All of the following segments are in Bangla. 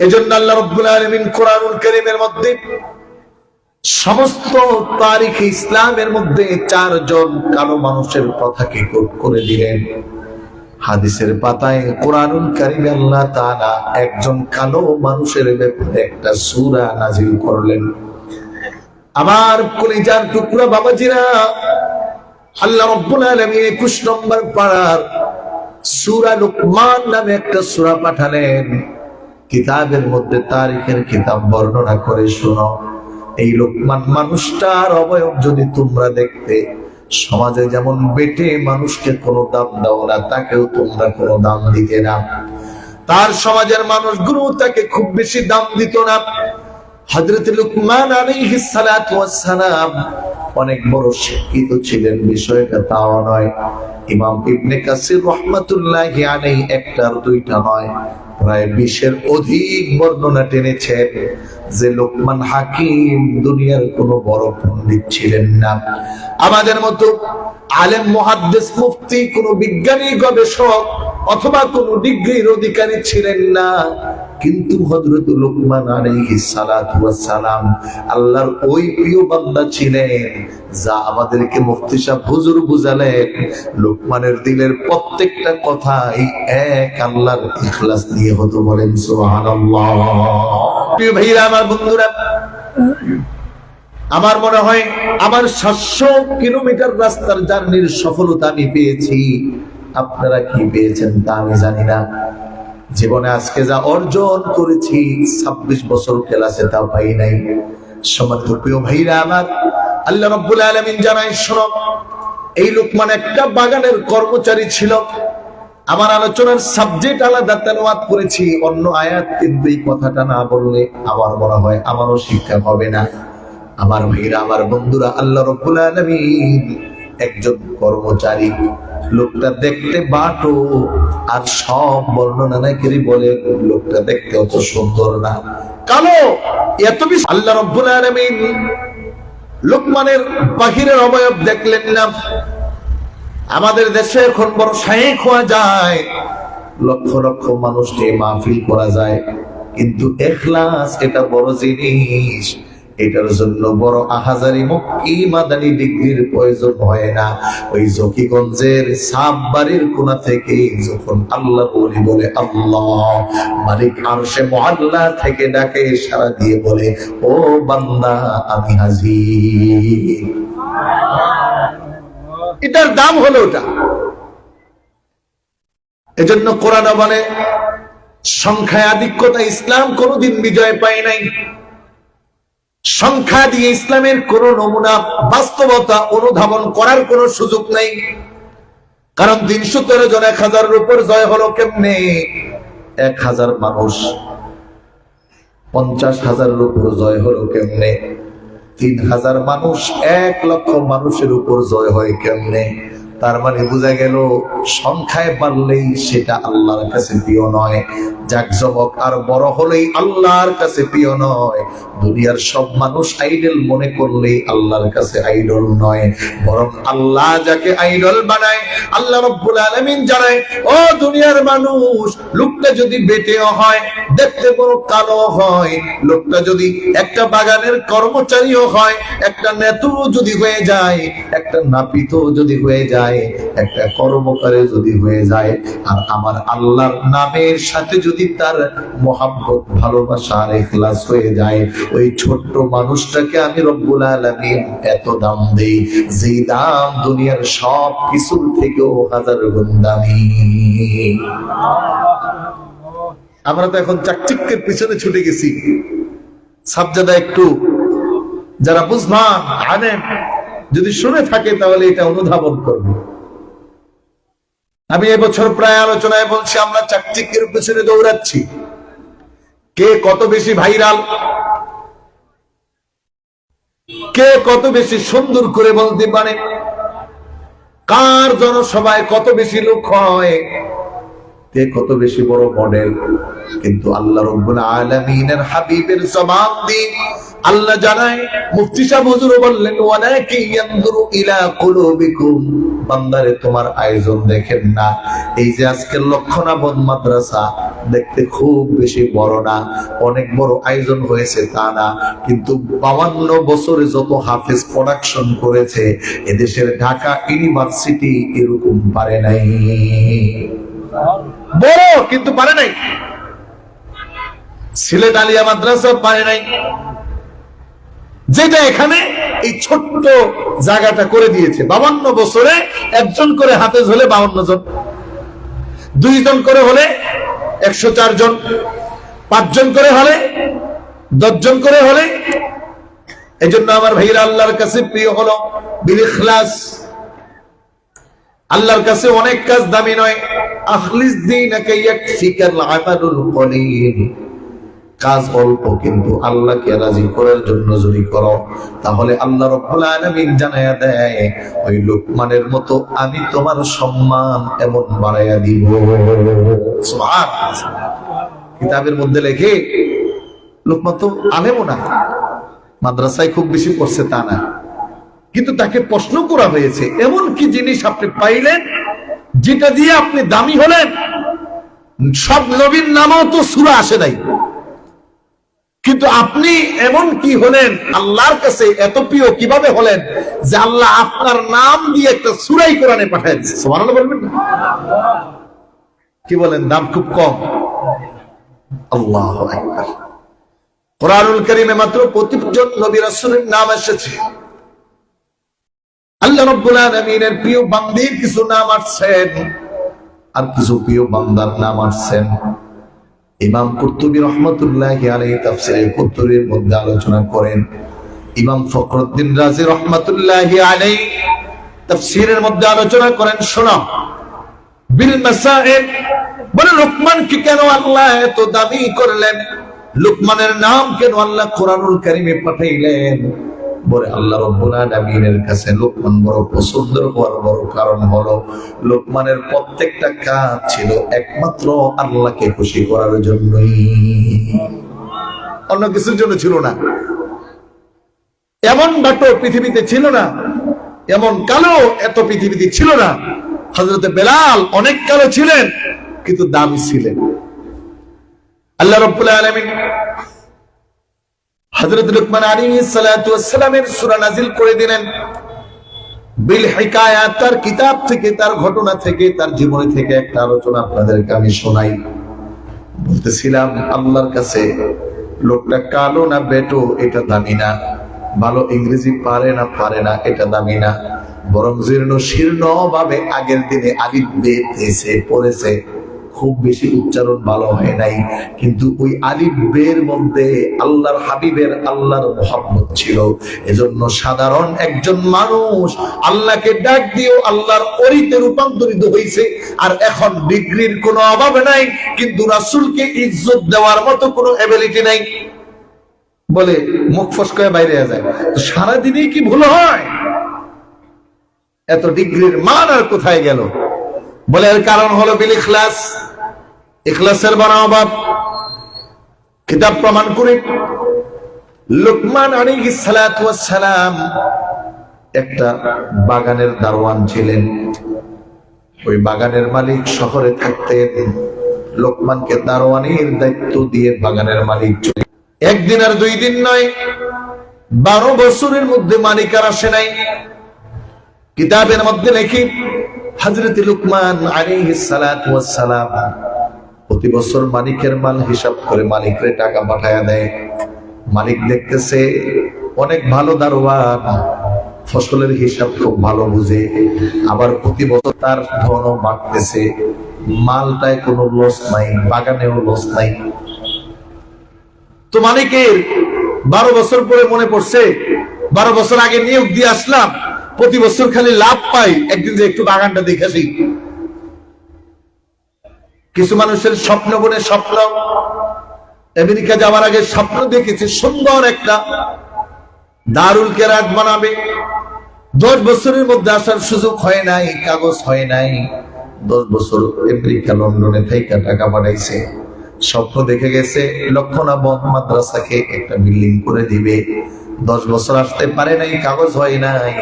এজন্য আল্লাহ রব্বুল আলামিন কোরআনুল কারীমের মধ্যে সমস্ত তারিখ ইসলামের মধ্যে চারজন কালো মানুষের কথাকে করে দিলেন। হাদিসের পাতায় কোরআনুল কারিমে আল্লাহ তাআলা একজন কালো মানুষের ব্যাপারে একটা সূরা নাজিল করলেন। আমার কলিজার টুকরা বাবাজিরা, আল্লাহ রব্বুল আলামিন 21 নম্বর পাড়ার সূরা লুকমান নামে একটা সূরা পাঠালেন। কিতাবের মধ্যে তারিখের কিতাব বর্ণনা করে শোনো। এই লোকমান মানুষটার অবয়ব যদি তোমরা দেখতে, সমাজে যেমন বেটে মানুষকে কোনো দাম দাও না, তাকেও তোমরা কোনো দাম দিতে না। তার সমাজের মানুষগুলো তাকে খুব বেশি দাম দিত না। হযরত লুকমান ওয়াস সালাম অনেক বড় শিক্ষিত ছিলেন, বিষয়টা তাও নয়। ইমাম ইবনে কাসির রহমাতুল্লাহি আলাইহি একটার দুইটা নয়। প্রায় বিশের অধিক বর্ণনা টেনেছেন যে লোকমান হাকিম দুনিয়ার কোনো বড় পণ্ডিত ছিলেন না। আমাদের মতো আলেম, মহাদ্দেশ, মুফতি, কোন বিজ্ঞানী, গবেষক অথবা কোনো ডিগ্রির অধিকারী ছিলেন না। কিন্তু হযরত লোকমান আলাইহিস সালাতু সালাম আল্লাহর ওই প্রিয় বান্দা ছিলেন, যা আমাদেরকে মুফতি সাহেব হুজুর বুঝালেন, লোকমানের দিলের প্রত্যেকটা কথাই এক আল্লাহর ইখলাস দিয়ে হতো বলেন, সুবহানাল্লাহ। প্রিয় ভাইরা, আমার বন্ধুরা, আমার মনে হয় আমার সাতশো কিলোমিটার রাস্তার জার্নির সফলতা আমি পেয়েছি। আপনারা কি পেয়েছেন তা আমি জানি না। জীবনে আজকে যা অর্জন করেছি, ছাব্বিশ বছর ক্লাসে তা পাই নাই। ভাইরা আল্লাহ আলমিন একটা বাগানের কর্মচারী ছিল। আমার আলোচনার সাবজেক্ট আলাদা করেছি, অন্য আয়াত কিন্তু এই কথাটা না বললে আমার মনে হয় আমারও শিক্ষা হবে না। আমার ভাইরা, আমার বন্ধুরা, আল্লাহ রব্বুল আলমিন একজন কর্মচারী। লোকটা দেখতে বাটো, আর সব বর্ণনা নাকি বলে, লোকটা দেখতে অত সুন্দর না। কালো, এত বেশি। আল্লাহ রব্বুল লোকমানের বাহিরের অবয়ব দেখলেন না। আমাদের দেশে এখন বড় শায়েক হওয়া যায়। লক্ষ লক্ষ মানুষ নিয়ে মাহফিল করা যায়। কিন্তু এখলাস এটা বড় জিনিস। এটার জন্য বড় আহাজারি মক্কি মাদানি ডিগ্রির প্রয়োজন হয় না। ওই জকিগঞ্জের সাপ বাড়ির কোনা থেকে যখন আল্লাহ বলি বলে, আল্লাহ। মালিক আরশে মহল্লা থেকে ডাকে সারা দিয়ে বলে, ও বান্দা, আমি হাজির। এটার দাম হলো ওটা এজন্য কোরআন বলে, সংখ্যায় আধিক্যতা ইসলাম কোনোদিন বিজয় পায় নাই। সংখ্যা দিয়ে ইসলামের কোন নমুনা বাস্তবতা অনুধাবন করার কোন সুযোগ নেই। কারণ তিনশো তেরো জন, এক হাজারের উপর জয় হলো কেমনে? এক হাজার মানুষ। পঞ্চাশ হাজারের উপর জয় হলো কেমনে? তিন হাজার মানুষ, এক লক্ষ মানুষের উপর জয় হয় কেমনে? তার মানে বোঝা গেল, সংখ্যায় বাড়লেই সেটা আল্লাহর কাছে প্রিয় নয়। যাক জাকজমক আর বড় হলেই আল্লাহর কাছে প্রিয় নয়। দুনিয়ার সব মানুষ আইডল মনে করলেই আল্লাহর কাছে আইডল নয়। বরং আল্লাহ যাকে আইডল বানায়, আল্লাহ রব্বুল আলামিন জানায়, ও দুনিয়ার মানুষ, লোকটা যদি বেটেও হয়, দেখতে বড় কালো হয়। লোকটা যদি একটা বাগানের কর্মচারীও হয়, একটা নেতু যদি হয়ে যায়, একটা নাপিত যদি হয়ে যায় একটা কর্মকারে যদি হয়ে যায়, আর আমার আল্লাহর নামের সাথে যদি তার মোহাব্বত, ভালোবাসা আর এখলাস হয়ে যায়, ওই ছোট্ট মানুষটাকে আমি রব্বুল আলামিন এত দাম দেই, যেই দাম দুনিয়ার সব কিছুর থেকেও হাজার গুণ দামি। আমরা তো এখন চাকচিক্যের পিছনে ছুটে গেছি। সাবজাদা একটু, যারা বুঝবান আনেন যদি শুনে থাকে, তাহলে এটা অনুধাবন করবে। আমি এবছর প্রায় আলোচনায় বলছি, আমরা চাকচিক্যের পেছনে দৌড়াচ্ছি। কে কত বেশি ভাইরাল? কে কত বেশি সুন্দর করে বলতে পারে? কার জনসভায় কত বেশি লোক হয়? কে কত বেশি বড় মডেল কিন্তু আল্লাহ রব্বুল আলামিনের হাবিবের জবান দিন। আল্লাহ জানায়, মুফতি সাহেব হুজুর বললেন, ওয়ালাকি ইয়ানজুরু ইলা কুলুবিকুম। বান্দারে, তোমার আয়োজন দেখেন না। এই যে আজকের লক্ষণাবদ মাদ্রাসা, দেখতে খুব বেশি বড় না। অনেক বড় আয়োজন হয়েছে তা না। কিন্তু বাউান্ন বছরে যত হাফেজ প্রোডাকশন করেছে, এদেশের ঢাকা ইউনিভার্সিটি এরকম পারে নাই। বড়, কিন্তু পারে নাই। সিলেট আলিয়া মাদ্রাসা পারে নাই। যেটা এখানে এই ছোট্ট জায়গাটা করে দিয়েছে। বাবান্ন বছরে একজন করে হাফেজ হলে বাবান্ন জন। দুইজন করে হলে একশো চার জন। পাঁচজন করে হলে দশজন করে হলে এই জন্য আমার ভাইরা আল্লাহর কাছে প্রিয় হলো, বিল ইখলাস। আল্লাহর কাছে অনেক কাজ দামি নয়। আখলিস দীনাকা ইয়াকফিকাল আমালুল কলিল। কাজ অল্প, কিন্তু আল্লাহকে রাজি করার জন্য যদি করো, তাহলে আল্লাহ রব্বুল আলামিন জানায়া দেয়, ওই লোকমানের মতো আমি তোমার সম্মান এমন বাড়াইয়া দিব। কিতাবের মধ্যে লেখে লোকমান তো আলেমও না, মাদ্রাসায় খুব বেশি পড়ছে তা না। কিন্তু তাকে প্রশ্ন করা হয়েছে, এমন কি জিনিস আপনি পাইলেন যেটা দিয়ে আপনি দামি হলেন, সব নবীর নামও তো সুরা আসে নাই। কিন্তু আপনি এমন কি হলেন, আল্লাহর কাছে এত প্রিয় কীভাবে হলেন যে আল্লাহ আপনার নাম দিয়ে একটা সুরাই কোরআনে পাঠায় দিচ্ছে বলবেন? কি বলেন, দাম খুব কম। আল্লাহ কোরআনুল কারীমে মাত্র প্রতিজন নবী রাসূলের নাম এসেছে। আল্লাহ রব্বুল আলামিনের প্রিয় বান্দির কিছু নাম আসছেন। আর কিছু প্রিয় বান্দার নাম আসছেন। ইমাম কুর্তুবী রহমতুল্লাহ আলাইহি তাফসীরে কুর্তুবীর মধ্যে আলোচনা করেন। ইমাম ফখরুদ্দিন রাজি রহমতুল্লাহ আলাইহি তাফসীরের মধ্যে আলোচনা করেন, শোনো। বিল মাসাইল, বলে লোকমানকে কেন আল্লাহ এত দাবি করলেন? লোকমানের নাম কেন আল্লাহ কোরআনুল কারিমে পাঠাইলেন? বলে আল্লাহ রব্বুল আলামিনের কাছে লোকমান বড় পছন্দ হওয়ার বড় কারণ হলো, লোকমানের প্রত্যেকটা কাজ ছিল একমাত্র আল্লাহকে খুশি করার জন্যই। অন্য কিছুর জন্য ছিল না। এমন ডাক্তার পৃথিবীতে ছিল না, এমন কালো এত পৃথিবীতে ছিল না। হজরতে বেলাল অনেক কালো ছিলেন, কিন্তু দামি ছিলেন। আল্লাহ রব্বুল আলামিন হযরত লুকমান ওয়াস সালামের সূরা নাজিল করে দিলেন। বিল হিকায়াত তার কিতাব থেকে, তার ঘটনা থেকে, তার জীবনী থেকে একটা আলোচনা আপনাদেরকে আমি শোনাই। বলতেছিলাম, আল্লাহর কাছে, লোকটা কালো না বেটো, এটা দামি না। ভালো ইংরেজি পারে না পারে না, এটা দামি না। বরং জীর্ণ শীর্ণ ভাবে আগের দিনে আলিফ বেছে পড়েছে। খুব বেশি উচ্চারণ ভালো হয় নাই। কিন্তু ওই আলিফ বের মধ্যে আল্লাহর হাবিবের আল্লাহর মোহাম্মত ছিল। এজন্য সাধারণ একজন মানুষ আল্লাহকে ডাক দিয়েও আল্লাহর অরিতে রূপান্তরিত হয়েছে আর এখন ডিগ্রির কোনো অভাব নাই, কিন্তু রাসূলকে ইজ্জত দেওয়ার মতো কোনো এবিলিটি নাই। বলে মুখ ফসকায় বাইরে যায়। তো সারাদিনই কি ভুল হয়? এত ডিগ্রির মান আর কোথায় গেল? বলে এর কারণ হলো বিল ইখলাস। ইখলাসের বড় অভাব। কিতাব প্রমাণ করে। লোকমান সালাম একটা বাগানের দারোয়ান ছিলেন। ওই বাগানের মালিক শহরে থাকতেন। লোকমানকে দারোয়ানির দায়িত্ব দিয়ে বাগানের মালিক চলে একদিন আর দুই দিন নয়, বারো বছরের মধ্যে মালিক আর আসে নাই। কিতাবের মধ্যে লেখি হজরত লুকমান সালাম প্রতি বছর মালিকের মাল হিসাব করে মালিকরে টাকা পাঠায়া দেয়। মালিক দেখতেছে অনেক ভালো দারোয়ান, ফসলের হিসাব খুব ভালো বুঝে। আবার প্রতি বছর তার ধনও বাড়তেছে। মালটায় কোনো লস নাই, বাগানেও লস নাই। তো মালিকের বারো বছর পরে মনে পড়ছে, বারো বছর আগে নিয়োগ দিয়ে আসলাম। প্রতি বছর খালি লাভ পাই। একদিন যে একটু বাগানটা দেখেছি কিছু মানুষের স্বপ্ন বনে স্বপ্ন। আমেরিকা যাওয়ার আগে স্বপ্ন দেখেছে, সুন্দর একটা দারুল কেরাত বানাবে। দশ বছরের মধ্যে আসার সুযোগ হয় নাই, কাগজ হয় নাই। দশ বছর আমেরিকা, লন্ডনে থেকে টাকা পাঠাইছে স্বপ্ন দেখে গেছে লক্ষণাবধ মাদ্রাসাকে একটা বিল্ডিং করে দিবে। দশ বছর আসতে পারে নাই, কাগজ হয় নাই।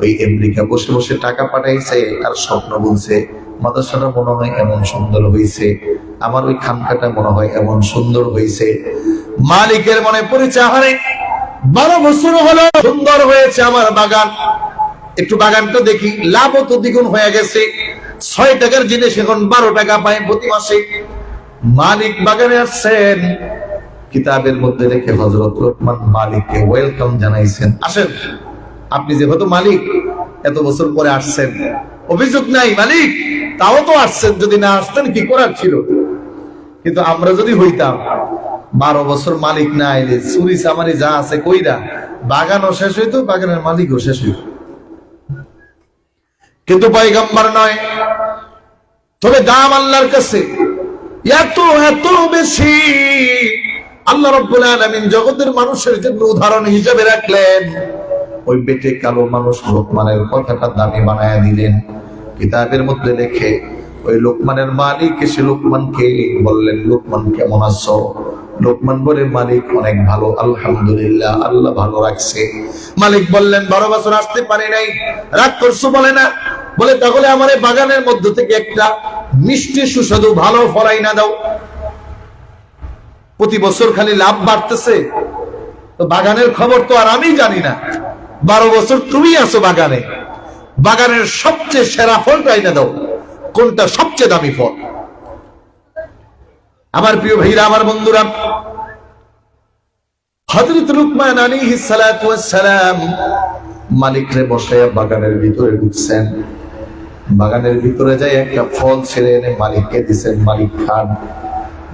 ওই আমেরিকা বসে বসে টাকা পাঠাইছে, আর স্বপ্ন বলছে মাদ্রাসাটা মনে হয় এমন সুন্দর হয়েছে আমার ওই খানকাটা মনে হয় এমন সুন্দর হয়েছে মালিকের মনে পরিচয় হারে বারো বছর হলো, সুন্দর হয়েছে আমার বাগান। একটু বাগানটা দেখি, লাভও তো দ্বিগুণ হয়ে গেছে। ছয় টাকার জিনিস এখন বারো টাকা পায় প্রতি মাসে। মালিক বাগানে আসছেন কিতাবের মধ্যে রেখে হজরত লোকমান মালিককে ওয়েলকাম জানাইছেন। আসেন, আপনি যেহেতু মালিক, এত বছর পরে আসছেন। অভিযোগ নাই, মালিক, তাও তো আসছেন, যদি না আসতেন কি করার ছিল? কিন্তু আমরা যদি হইতাম, বারো বছর মালিক না আইলে চুরি চামারি যা আছে কইরা, বাগানও শেষ হইতো, বাগানের মালিকও শেষ হইতো। কিন্তু পয়গাম্বার নয়, তবে দাম আল্লাহর কাছে, এত এত বেশি আল্লাহ রব্বুল আলামিন জগতের মানুষের জন্য উদাহরণ হিসেবে রাখলেন। ওই বেটে কালো মানুষ লোকমানের কথাটা দামি বানায় দিলেন। কিতাবের মধ্যে লেখে, ওই লোকমানের মালিক এসে লোকমানকে বললেন, লোকমান, কেমন আছো? লোকমান বলে, মালিক অনেক ভালো, আলহামদুলিল্লাহ, আল্লাহ ভালো রাখছে। মালিক বললেন, বারো বছর আসতে পারি নাই। রাগ করছ বলে না? বলে, তাহলে আমার বাগানের মধ্য থেকে একটা মিষ্টি সুস্বাদু ভালো ফলাই না দাও। প্রতি বছর খালি লাভ বাড়তেছে। তো বাগানের খবর তো আর আমি জানি না। বারো বছর তুমি আছো বাগানে। বাগানের সবচেয়ে সেরা ফলটাই না দাও। কোনটা সবচেয়ে দামি ফল? আমার প্রিয় ভাইরা, আমার বন্ধুরা হজরত সালাতু ওয়াস সালাম মালিকরে বসে বাগানের ভিতরে ঢুকছেন। বাগানের ভিতরে যাই একটা ফল ছেড়ে এনে মালিককে দিছেন, মালিক খান।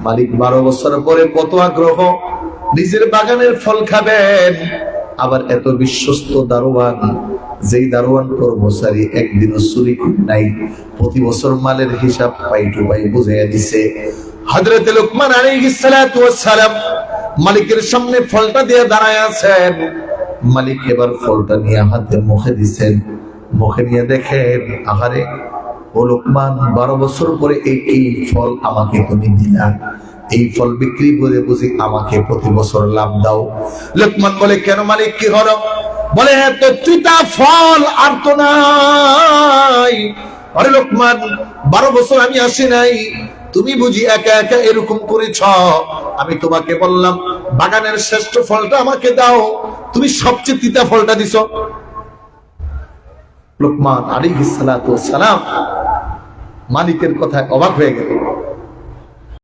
মালিক বারো বছর পরে কত আগ্রহ, নিজের বাগানের ফল খাবেন। আবার এত বিশ্বস্ত দারোয়ান, যেই দারোয়ান কর্মচারী একদিনও চুরি করে নাই, প্রতি বছর মালের হিসাব পাই টু পাই বুঝাইয়া দিছে। হযরত লোকমান সালাম মালিকের সামনে ফলটা দিয়ে দাঁড়ায় আছেন। মালিক এবার ফলটা নিয়ে হাতে মুখে দিছেন। মুখে নিয়ে দেখেন, আহারে ও লোকমান, বারো বছর পরে এই এই ফল আমাকে তুমি দিলা। এই ফল বিক্রি করে বুঝি আমাকে প্রতি বছর লাভ দাও। লোকমান বলে, কেন মালিক, কি হলো? বলে হ্যাঁ তো তিতা ফল আর তো নাই। আরে লোকমান, বারো বছর আমি আসি নাই। তুমি বুঝি একা একা এরকম করেছ। আমি তোমাকে বললাম, বাগানের শ্রেষ্ঠ ফলটা আমাকে দাও। তুমি সবচেয়ে তিতা ফলটা দিছ। লোকমান আলী সালাম মালিকের কথায় অবাক হয়ে গেল।